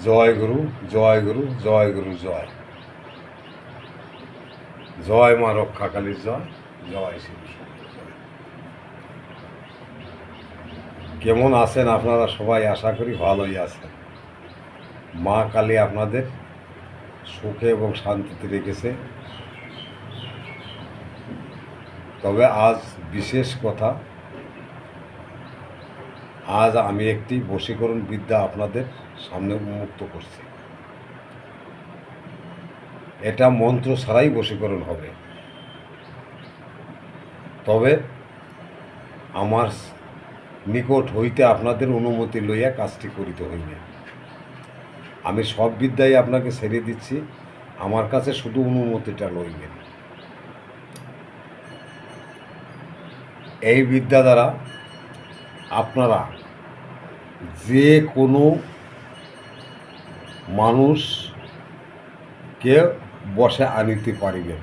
জয় গুরু জয় গুরু জয় গুরু, জয়। জয় মা রক্ষাকালীর জয় জয় বিষ্ণুর কেমন আছেন আপনারা সবাই? আশা করি ভালোই আছেন। মা কালী আপনাদের সুখে এবং শান্তিতে রেখেছে। তবে আজ বিশেষ কথা, আজ আমি একটি বশীকরণ বিদ্যা আপনাদের সামনে উন্মুক্ত করছি। এটা মন্ত্র ছাড়াই বশীকরণ হবে। তবে আমার নিকট হইতে আপনাদের অনুমতি লইয়া কাজটি করিতে হইবে আমি সব বিদ্যাই আপনাকে ছেড়ে দিচ্ছি। আমার কাছে শুধু অনুমতিটা লইবেন। এই বিদ্যা দ্বারা আপনারা যে কোনো মানুষকে বসে আনিতে পারিবেন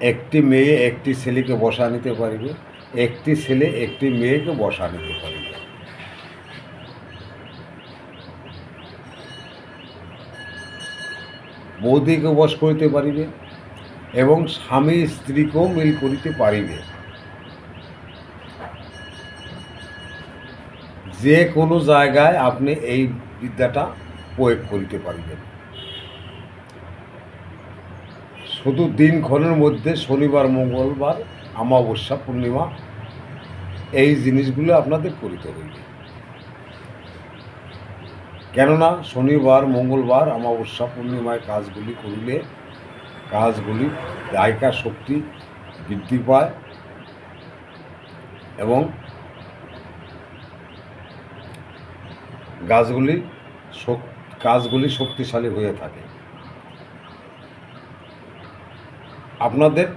একটি মেয়ে একটি ছেলেকে বসা নিতে পারিবে, একটি ছেলে একটি মেয়েকে বসা নিতে পারিবে। বৌদিকে বশ করিতে পারিবে এবং স্বামী স্ত্রীকেও মিল করিতে পারিবে। যে কোনো জায়গায় আপনি এই বিদ্যাটা প্রয়োগ করিতে পারিবেন। শুধু দিনক্ষণের মধ্যে শনিবার, মঙ্গলবার, অমাবস্যা, পূর্ণিমা, এই জিনিসগুলো আপনাদের করিতে হইবে। কেননা শনিবার, মঙ্গলবার, অমাবস্যা, পূর্ণিমায় কাজগুলি করিলে কাজগুলি দায়িকা শক্তি বৃদ্ধি পায় এবং গাছগুলি কাজগুলি শক্তিশালী হয়ে থাকে। আপনাদের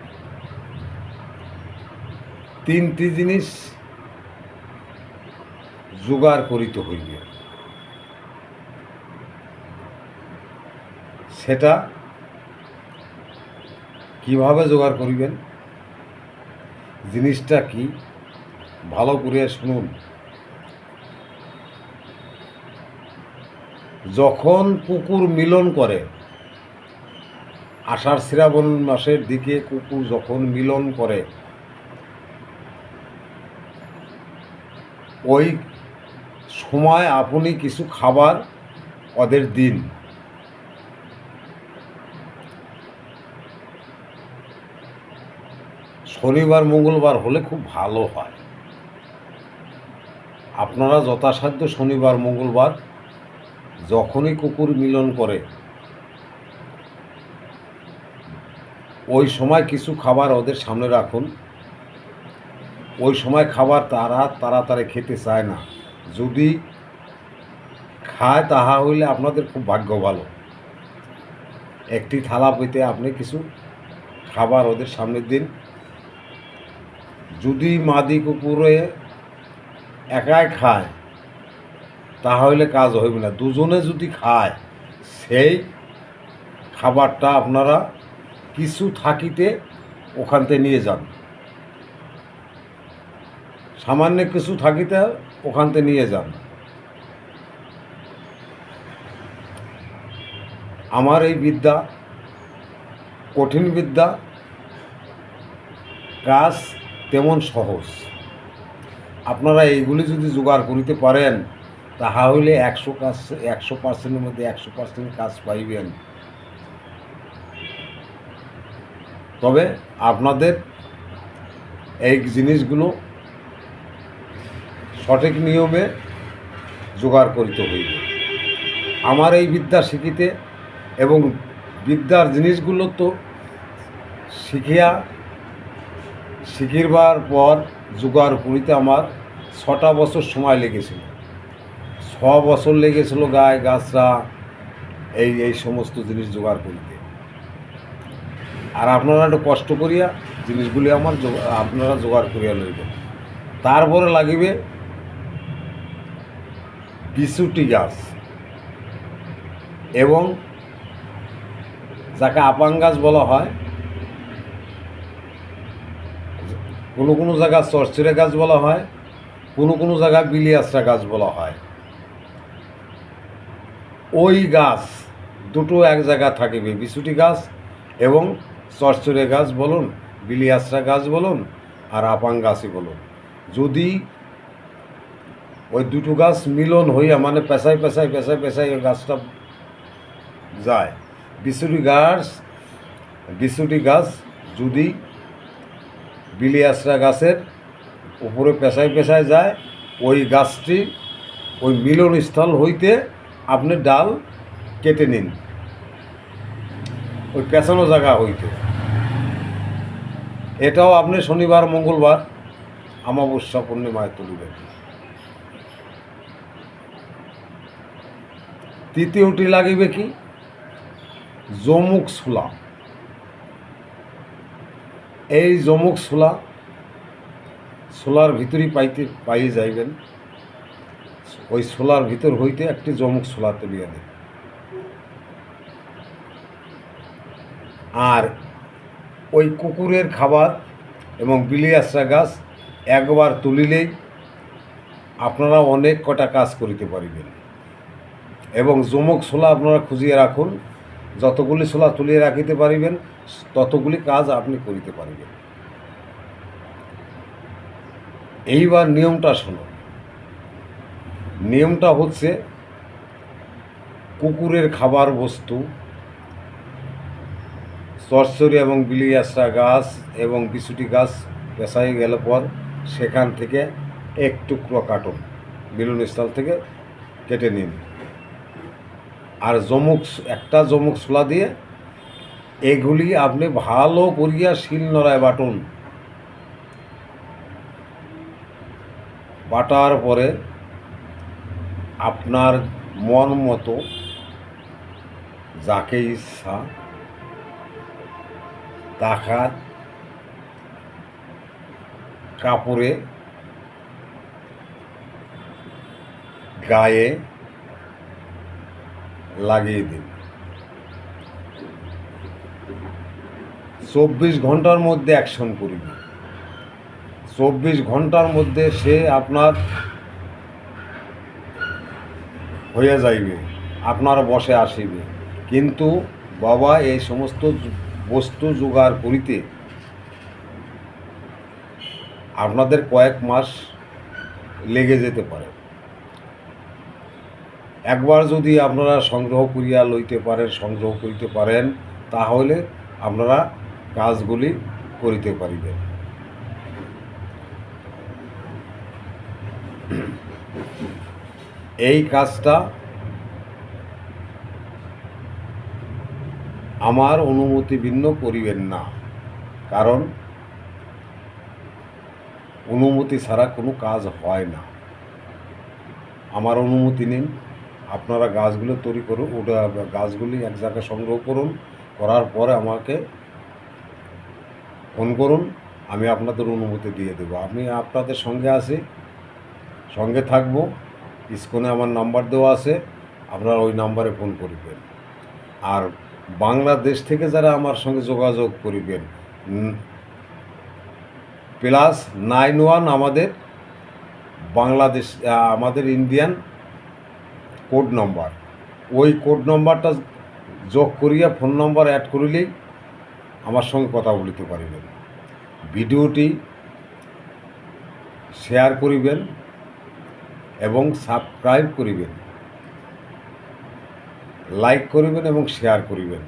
তিনটি জিনিস জোগাড় করিতে হইবে। সেটা কীভাবে জোগাড় করিবেন? জিনিসটা কি? ভালো করে শুনুন। যখন কুকুর মিলন করে, আষাঢ় শ্রাবণ মাসের দিকে কুকুর যখন মিলন করে, ওই সময় আপনি কিছু খাবার ওদের দিন। শনিবার, মঙ্গলবার হলে খুব ভালো হয়। আপনারা যথাসাধ্য শনিবার, মঙ্গলবার যখনই কুকুর মিলন করে, ওই সময় কিছু খাবার ওদের সামনে রাখুন। ওই সময় খাবার তারা তাড়াতাড়ি খেতে চায় না। যদি খায় তাহা হইলে আপনাদের খুব ভাগ্য ভালো। একটি থালা পেতে আপনি কিছু খাবার ওদের সামনে দিন। যদি মাদি কুকুরে একাই খায় তাহলে কাজ হইবে না। দুজনে যদি খায়, সেই খাবারটা আপনারা কিছু থাকিতে ওখানতে নিয়ে যান। সামান্য কিছু থাকিতে ওখানতে নিয়ে যান। আমার এই বিদ্যা, কঠিন বিদ্যা, কাজ তেমন সহজ। আপনারা এইগুলি যদি জোগাড় করিতে পারেন তাহা হইলে একশো কাজ, একশো পার্সেন্টের মধ্যে একশো পার্সেন্ট কাজ পাইবেন। তবে আপনাদের এই জিনিসগুলো সঠিক নিয়মে জোগাড় করিতে হইবে। আমার এই বিদ্যা শিখিতে এবং বিদ্যার জিনিসগুলো তো শিখিয়া শিখিরবার পর জোগাড় করিতে আমার ছটা বছর সময় লেগেছিল। ছ বছর লেগেছিল গায়ে, গাছরা, এই এই সমস্ত জিনিস জোগাড় করিতে। আর আপনারা একটু কষ্ট করিয়া জিনিসগুলি আমার আপনারা জোগাড় করিয়া লইবেন। তারপরে লাগিবে বিশুটি গাছ এবং যাকে আপাং গাছ বলা হয়, কোনো কোনো জায়গা চরচুরে গাছ বলা হয়, কোনো কোনো জায়গায় বিলিয়াসরা গাছ বলা হয়। ওই গাছ, দুটো এক জায়গা থাকিবে বিছুটি গাছ এবং চরচরে গাছ বলুন, বিলিয়াসরা গাছ বলুন আর আপাং গাছই বলুন। যদি ওই দুটো গাছ মিলন হইয়া মানে পেশায় পেশায় পেশায় পেশায় ওই গাছটা যায়। বিছুটি গাছ বিছুটি গাছ যদি বিলিয়াসরা গাছের উপরে পেশায় পেশায় যায়, ওই গাছটি ওই মিলনস্থল হইতে আপনি ডাল কেটে নিন। ওই পেছানো জায়গা হইতে। এটাও আপনি শনিবার, মঙ্গলবার আমাবস্যা পূর্ণিমায় তুলিবেন। তৃতীয়টি লাগিবে কি? জমুক সুলা। এই জমুক সুলা, সোলার ভিতরই পাইতে পাইয়ে যাইবেন। ওই সোলার ভিতর হইতে একটি জমুক সোলা তুলিয়া দেন। আর ওই কুকুরের খাবার এবং বিলিয়াসরা গাছ একবার তুলিলেই আপনারা অনেক কটা কাজ করিতে পারিবেন। এবং জমক ছোলা আপনারা খুঁজিয়ে রাখুন, যতগুলি ছোলা তুলিয়ে রাখিতে পারিবেন, ততগুলি কাজ আপনি করিতে পারিবেন। এইবার নিয়মটা শোনো। নিয়মটা হচ্ছে কুকুরের খাবার বস্তু চরচরি এবং বিলিয়াসরা গাছ এবং বিছুটি গাছ পেশাই গেলে পর সেখান থেকে এক টুকরো কাটুন মিলনস্থল থেকে কেটে নিন। আর জমুক, একটা জমুক ছোলা দিয়ে এগুলি আপনি ভালো করিয়া শিল নড়ায় বাটুন। বাটার পরে আপনার মন মতো যাকে ইচ্ছা তাকার কাপড়ে গায়ে লাগিয়ে দিন। চব্বিশ ঘণ্টার মধ্যে অ্যাকশন করিবে। চব্বিশ ঘণ্টার মধ্যে সে আপনার হয়ে যাইবে, আপনার বসে আসিবে। কিন্তু বাবা এই সমস্ত বস্তু জোগাড় করিতে আপনাদের কয়েক মাস লেগে যেতে পারে। একবার যদি আপনারা সংগ্রহ করিয়া লইতে পারেন, সংগ্রহ করিতে পারেন, তাহলে আপনারা কাজগুলি করিতে পারিবেন। এই কাজটা আমার অনুমতি ভিন্ন করিবেন না। কারণ অনুমতি ছাড়া কোনো কাজ হয় না। আমার অনুমতি নিন, আপনারা গাছগুলো তৈরি করুন, ওটা গাছগুলি এক জায়গায় সংগ্রহ করুন, করার পরে আমাকে ফোন করুন, আমি আপনাদের অনুমতি দিয়ে দেবো। আমি আপনাদের সঙ্গে আছি, সঙ্গে থাকব। স্ক্রিনে আমার নাম্বার দেওয়া আছে, আপনারা ওই নাম্বারে ফোন করিবেন। আর বাংলাদেশ থেকে যারা আমার সঙ্গে যোগাযোগ করিবেন প্লাস নাইন ওয়ান আমাদের বাংলাদেশ আমাদের ইন্ডিয়ান কোড নম্বর। ওই কোড নম্বরটা যোগ করিয়া ফোন নম্বর অ্যাড করিলেই আমার সঙ্গে কথা বলিতে পারিবেন। ভিডিওটি শেয়ার করিবেন এবং সাবস্ক্রাইব করিবেন। লাইক করিবেন এবং শেয়ার করিবেন।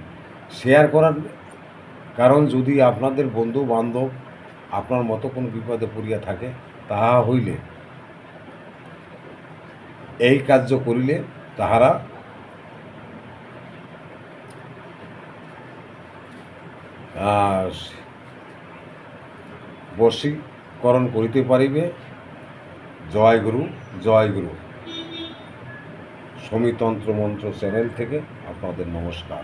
শেয়ার করার কারণ যদি আপনাদের বন্ধু বান্ধব আপনার মতো কোনো বিপদে পড়িয়া থাকে, তাহা হইলে এই কার্য করিলে তাহারা বশীকরণ করিতে পারিবে। জয় গুরু। জয় গুরু সমিতন্ত্র মন্ত্র চ্যানেল থেকে আপনাদের নমস্কার।